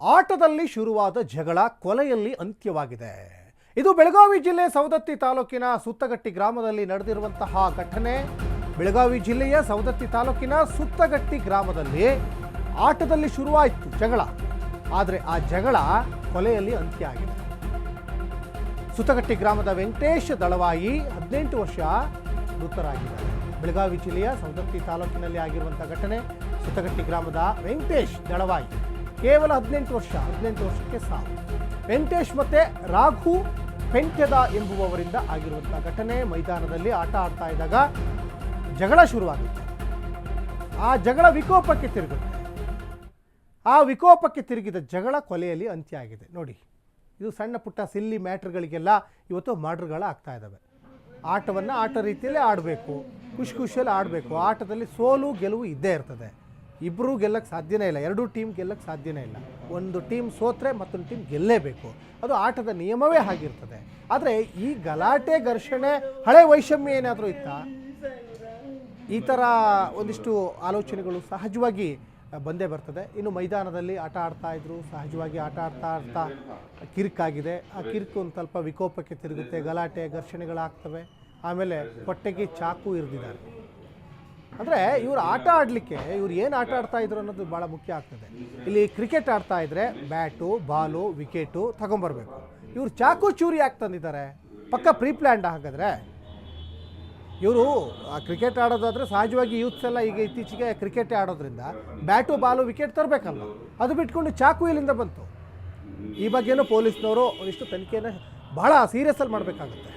ಆಟದಲ್ಲಿ ಶುರುವಾದ ಜಗಳ ಕೊಲೆಯಲ್ಲಿ ಅಂತ್ಯವಾಗಿದೆ. ಇದು ಬೆಳಗಾವಿ ಜಿಲ್ಲೆ ಸವದತ್ತಿ ತಾಲೂಕಿನ ಸುತ್ತಗಟ್ಟಿ ಗ್ರಾಮದಲ್ಲಿ ನಡೆದಿರುವಂತಹ ಘಟನೆ. ಬೆಳಗಾವಿ ಜಿಲ್ಲೆಯ ಸವದತ್ತಿ ತಾಲೂಕಿನ ಸುತ್ತಗಟ್ಟಿ ಗ್ರಾಮದಲ್ಲಿ ಆಟದಲ್ಲಿ ಶುರುವಾಯಿತು ಜಗಳ. ಆದರೆ ಆ ಜಗಳ ಕೊಲೆಯಲ್ಲಿ ಅಂತ್ಯ ಆಗಿದೆ ಸುತ್ತಗಟ್ಟಿ ಗ್ರಾಮದ ವೆಂಕಟೇಶ್ ದಳವಾಯಿ ಹದಿನೆಂಟು ವರ್ಷ ಮೃತರಾಗಿದ್ದಾರೆ ಬೆಳಗಾವಿ ಜಿಲ್ಲೆಯ ಸವದತ್ತಿ ತಾಲೂಕಿನಲ್ಲಿ ಆಗಿರುವಂಥ ಘಟನೆ ಸುತ್ತಗಟ್ಟಿ ಗ್ರಾಮದ ವೆಂಕಟೇಶ್ ದಳವಾಯಿ. ಕೇವಲ ಹದಿನೆಂಟು ವರ್ಷ, ಹದಿನೆಂಟು ವರ್ಷಕ್ಕೆ ಸಾವು ವೆಂಕಟೇಶ್ ಮತ್ತೆ ರಾಘು ಪೆಂಟ್ಯದ ಎಂಬುವವರಿಂದ ಆಗಿರುವಂಥ ಘಟನೆ ಮೈದಾನದಲ್ಲಿ ಆಟ ಆಡ್ತಾ ಇದ್ದಾಗ ಜಗಳ ಶುರುವಾಗುತ್ತೆ. ಆ ಜಗಳ ವಿಕೋಪಕ್ಕೆ ತಿರುಗುತ್ತೆ ಆ ವಿಕೋಪಕ್ಕೆ ತಿರುಗಿದ ಜಗಳ ಕೊಲೆಯಲ್ಲಿ ಅಂತ್ಯ ಆಗಿದೆ ನೋಡಿ, ಇದು ಸಣ್ಣ ಪುಟ್ಟ ಸಿಲ್ಲಿ ಮ್ಯಾಟ್ರ್ಗಳಿಗೆಲ್ಲ ಇವತ್ತು ಮರ್ಡ್ರ್ಗಳು ಆಗ್ತಾ ಇದ್ದಾವೆ. ಆಟವನ್ನು ಆಟ ರೀತಿಯಲ್ಲೇ ಆಡಬೇಕು, ಖುಷಿ ಖುಷಿಯಲ್ಲಿ ಆಡಬೇಕು. ಆಟದಲ್ಲಿ ಸೋಲು ಗೆಲುವು ಇದ್ದೇ ಇರ್ತದೆ. ಇಬ್ಬರೂ ಗೆಲ್ಲಕ್ಕೆ ಸಾಧ್ಯನೇ ಇಲ್ಲ. ಎರಡೂ ಟೀಮ್ ಗೆಲ್ಲಕ್ಕೆ ಸಾಧ್ಯನೇ ಇಲ್ಲ. ಒಂದು ಟೀಮ್ ಸೋತ್ರೆ ಮತ್ತೊಂದು ಟೀಮ್ ಗೆಲ್ಲೇಬೇಕು. ಅದು ಆಟದ ನಿಯಮವೇ ಆಗಿರ್ತದೆ. ಆದರೆ ಈ ಗಲಾಟೆ ಘರ್ಷಣೆ ಹಳೆ ವೈಷಮ್ಯ ಏನಾದರೂ ಇತ್ತಾ? ಈ ಥರ ಒಂದಿಷ್ಟು ಆಲೋಚನೆಗಳು ಸಹಜವಾಗಿ ಬಂದೇ ಬರ್ತದೆ. ಇನ್ನು ಮೈದಾನದಲ್ಲಿ ಆಟ ಆಡ್ತಾ ಇದ್ರು, ಸಹಜವಾಗಿ ಆಟ ಆಡ್ತಾ ಆಡ್ತಾ ಕಿರಿಕಾಗಿದೆ. ಆ ಕಿರ್ಕ್ ಒಂದು ಸ್ವಲ್ಪ ವಿಕೋಪಕ್ಕೆ ತಿರುಗುತ್ತೆ, ಗಲಾಟೆ ಘರ್ಷಣೆಗಳಾಗ್ತವೆ. ಆಮೇಲೆ ಹೊಟ್ಟೆಗೆ ಚಾಕು ಇರಿದಿದ್ದಾರೆ. ಅಂದ್ರೆ ಇವ್ರು ಆಟ ಆಡಲಿಕ್ಕೆ, ಇವ್ರು ಏನು ಆಟ ಆಡ್ತಾ ಇದ್ರು ಅನ್ನೋದು ಬಹಳ ಮುಖ್ಯ ಆಗ್ತದೆ. ಇಲ್ಲಿ ಕ್ರಿಕೆಟ್ ಆಡ್ತಾ ಇದ್ದರೆ ಬ್ಯಾಟು ಬಾಲು ವಿಕೆಟು ತಗೊಂಡ್ಬರ್ಬೇಕು ಇವ್ರು ಚಾಕು ಚೂರಿ ಯಾಕೆ ತಂದಿದ್ದಾರೆ? ಪಕ್ಕ ಪ್ರೀ ಪ್ಲ್ಯಾಂಡ್ ಹಾಗಾದ್ರೆ. ಇವರು ಕ್ರಿಕೆಟ್ ಆಡೋದಾದ್ರೆ ಸಹಜವಾಗಿ ಯೂತ್ಸ್ ಎಲ್ಲ ಈಗ ಇತ್ತೀಚೆಗೆ ಕ್ರಿಕೆಟ್ ಆಡೋದ್ರಿಂದ ಬ್ಯಾಟು ಬಾಲು ವಿಕೆಟ್ ತರಬೇಕಲ್ಲ ಅದು ಬಿಟ್ಕೊಂಡು ಚಾಕು ಇಲ್ಲಿಂದ ಬಂತು. ಈ ಬಗ್ಗೆನೂ ಪೊಲೀಸ್ನವರು ಒಂದಿಷ್ಟು ತನಿಖೆನ ಸೀರಿಯಸ್ ಅಲ್ಲಿ ಮಾಡಬೇಕಾಗುತ್ತೆ.